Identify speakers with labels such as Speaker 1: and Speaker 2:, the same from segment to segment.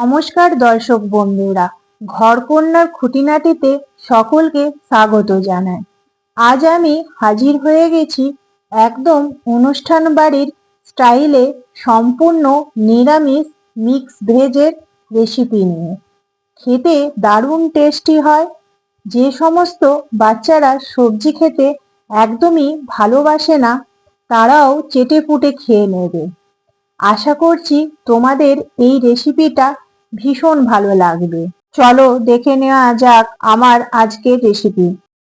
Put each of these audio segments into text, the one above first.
Speaker 1: নমস্কার দর্শক বন্ধুরা, ঘরকন্যার খুঁটিনাটিতে সকলকে স্বাগত জানাই। আজ আমি হাজির হয়ে গেছি একদম অনুষ্ঠান বাড়ির স্টাইলে সম্পূর্ণ নিরামিষ মিক্স ভেজের রেসিপি নিয়ে। খেতে দারুণ টেস্টি হয়, যে সমস্ত বাচ্চারা সবজি খেতে একদমই ভালোবাসে না, তারাও চেটে পুটে খেয়ে নেবে। আশা করছি তোমাদের এই রেসিপিটা ভীষণ ভালো লাগবে। চলো দেখে নেওয়া যাক আমার আজকের রেসিপি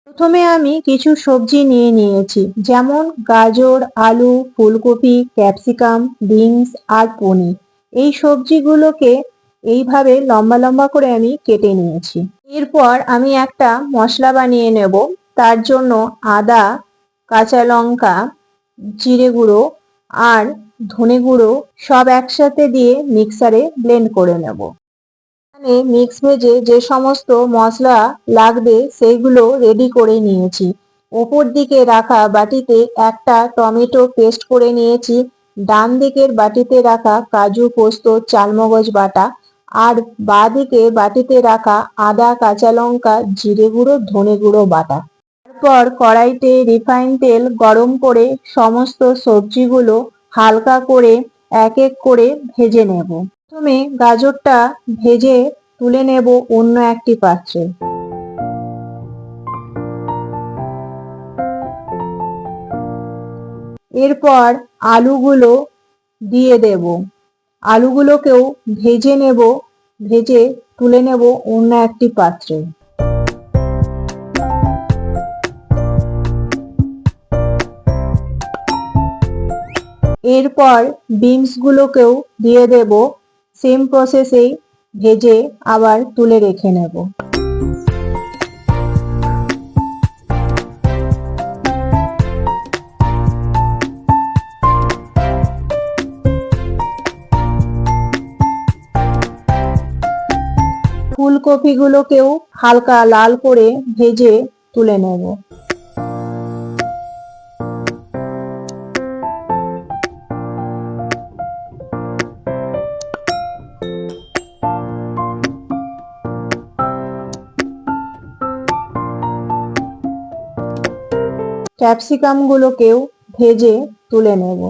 Speaker 1: প্রথমে আমি কিছু সবজি নিয়ে নিয়েছি, যেমন গাজর, আলু, ফুলকপি, ক্যাপসিকাম, বিনস আর পনির। এই সবজিগুলোকে এইভাবে লম্বা লম্বা করে আমি কেটে নিয়েছি। এরপর আমি একটা মশলা বানিয়ে নেব, তার জন্য আদা, কাঁচা লঙ্কা, জিরে গুঁড়ো আর ধনে গুঁড়ো সব একসাথে দিয়ে মিক্সারে ব্লেন্ড করে নেব। এখানে মিক্স ভেজে যে সমস্ত মশলা লাগবে সেইগুলো রেডি করে নিয়েছি। ওপর দিকে রাখা বাটিতে একটা টমেটো পেস্ট করে নিয়েছি। ডান দিকের বাটিতে রাখা কাজু পোস্ত, চালমগজ বাটা আর বাঁ দিকে বাটিতে রাখা আদা, কাঁচা লঙ্কা, জিরে গুঁড়ো, ধনে গুঁড়ো বাটা। তারপর কড়াইতে রিফাইন তেল গরম করে সমস্ত সবজিগুলো হালকা করে এক এক করে ভেজে নেব। প্রথমে গাজরটা ভেজে তুলে নেব অন্য একটি পাত্রে। এরপর আলুগুলো দিয়ে দেব। আলুগুলোকেও ভেজে নেব, ভেজে তুলে নেব অন্য একটি পাত্রে। এরপর বিনসগুলোকেও দিয়ে দেব। সেম প্রসেসেই ভেজে আবার তুলে রেখে নেব। ফুলকপিগুলোকেও হালকা লাল করে ভেজে তুলে নেব। ক্যাপসিকামগুলোকেও ভেজে তুলে নেব।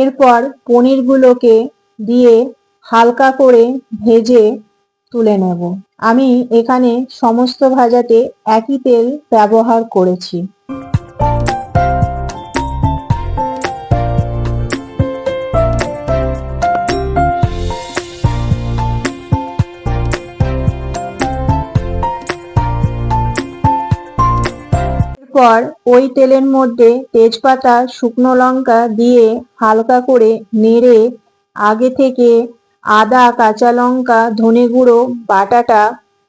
Speaker 1: এরপর পনিরগুলোকে দিয়ে হালকা করে ভেজে তুলে নেব। আমি এখানে সমস্ত ভাজাতে একই তেল ব্যবহার করেছি। এরপর ওই তেলের মধ্যে তেজপাতা, শুকনো লঙ্কা দিয়ে হালকা করে নেড়ে আগে থেকে আদা, কাঁচা লঙ্কা, ধনে গুঁড়ো, বাটাটা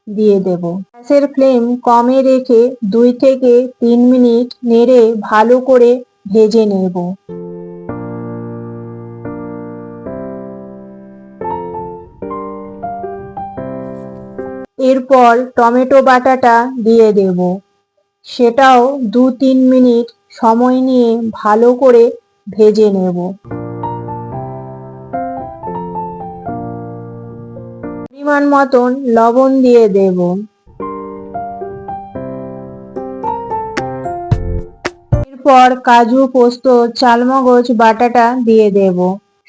Speaker 1: দিয়ে দেব। গ্যাসের ফ্লেম কমে রেখে দুই থেকে তিন মিনিট নেড়ে ভালো করে ভেজে নেব। এরপর টমেটো বাটাটা দিয়ে দেব। সেটাও দু তিন মিনিট সময় নিয়ে ভালো করে ভেজে নেব। পরিমাণ মতন লবণ দিয়ে দেব। এরপর কাজু পোস্ত, চালমগজ, বাটাটা দিয়ে দেব।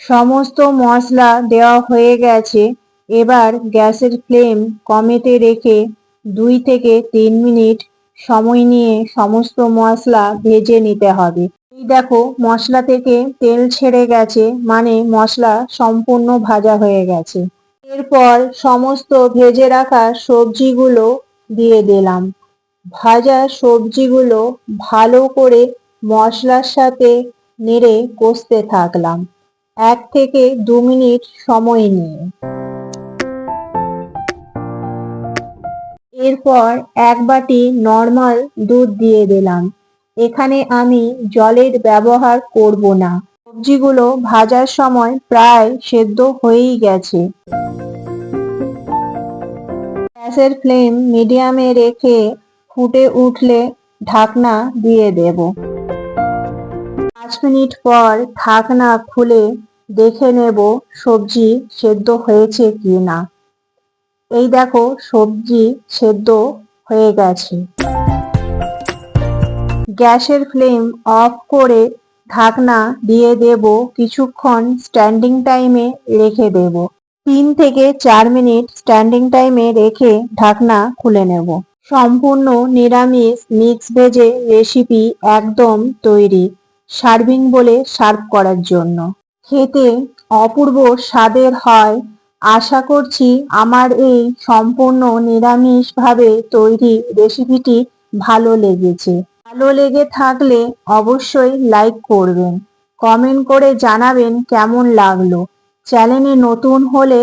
Speaker 1: সমস্ত মশলা দেওয়া হয়ে গেছে। এবার গ্যাসের ফ্লেম কমেতে রেখে দুই থেকে তিন মিনিট সময় নিয়ে সমস্ত মশলা ভেজে নিতে হবে। এই দেখো, মশলা থেকে তেল ছেড়ে গেছে মানে মশলা সম্পূর্ণ ভাজা হয়ে গেছে। এরপর সমস্ত ভেজে রাখা সবজিগুলো দিয়ে দিলাম। ভাজা সবজিগুলো ভালো করে মশলার সাথে নেড়ে কষতে থাকলাম। এক থেকে দু মিনিট সময় নিয়ে। এরপর এক বাটি নর্মাল দুধ দিয়ে দিলাম। এখানে আমি জলের ব্যবহার করব না। সবজিগুলো ভাজার সময় প্রায় সেদ্ধ হয়েই গেছে। গ্যাসের ফ্লেম মিডিয়ামে রেখে ফুটে উঠলে ঢাকনা দিয়ে দেব। পাঁচ মিনিট পর ঢাকনা খুলে দেখে নেব সবজি সেদ্ধ হয়েছে কি না এই দেখো সবজি সেদ্ধ হয়ে গেছে। গ্যাসের ফ্লেম অফ করে ঢাকনা দিয়ে দেব, কিছুক্ষণ স্ট্যান্ডিং টাইমে রেখে দেব। তিন থেকে চার মিনিট স্ট্যান্ডিং টাইমে রেখে ঢাকনা খুলে নেব। সম্পূর্ণ নিরামিষ মিক্স ভেজে রেসিপি একদম তৈরি, সার্ভিং বলে সার্ভ করার জন্য। খেতে অপূর্ব স্বাদের হয় আশা করছি আমার এই সম্পূর্ণ নিরামিষভাবে তৈরি রেসিপিটি ভালো লেগেছে। ভালো লেগে থাকলে অবশ্যই লাইক করবেন, কমেন্ট করে জানাবেন কেমন লাগল। চ্যানেলে নতুন হলে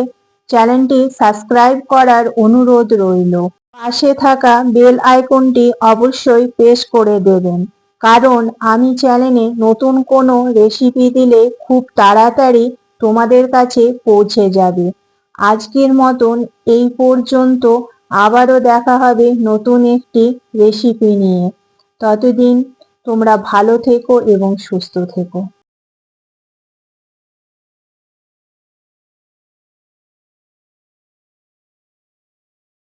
Speaker 1: চ্যানেলটি সাবস্ক্রাইব করার অনুরোধ রইল। পাশে থাকা বেল আইকনটি অবশ্যই প্রেস করে দেবেন, কারণ আমি চ্যানেলে নতুন কোনো রেসিপি দিলে খুব তাড়াতাড়ি তোমাদের কাছে পৌঁছে যাবে। আজকের মতন এই পর্যন্ত আবারও দেখা হবে নতুন একটি রেসিপি নিয়ে। ততদিন তোমরা ভালো থেকো এবং সুস্থ থেকো।